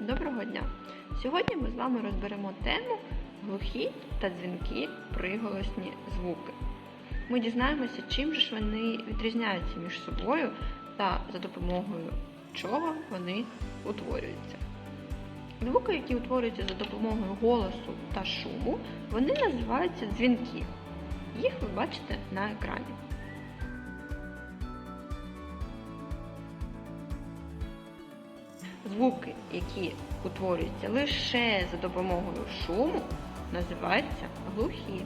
Доброго дня! Сьогодні ми з вами розберемо тему глухі та дзвінкі приголосні звуки. Ми дізнаємося, чим же ж вони відрізняються між собою та за допомогою чого вони утворюються. Звуки, які утворюються за допомогою голосу та шуму, вони називаються дзвінки. Їх ви бачите на екрані. Звуки, які утворюються лише за допомогою шуму, називаються глухі.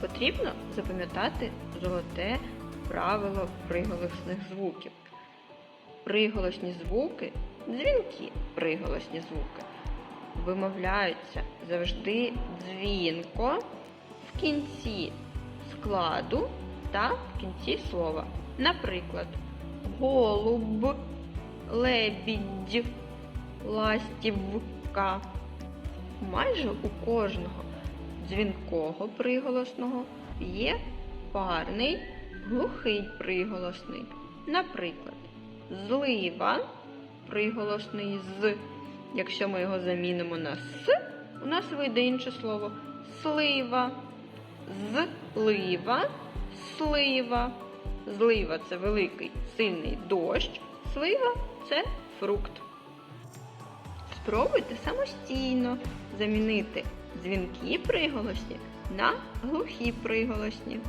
Потрібно запам'ятати золоте правило приголосних звуків. Приголосні звуки, дзвінки приголосні звуки, вимовляються завжди дзвінко в кінці складу та в кінці слова. Наприклад, голуб, лебідь, ластівка. Майже у кожного дзвінкого приголосного є парний глухий приголосний. Наприклад, злива приголосний з. Якщо ми його замінимо на с, у нас вийде інше слово слива, злива, слива. Злива це великий сильний дощ, слива це фрукт. Спробуйте самостійно замінити дзвінки приголосні на глухі приголосні.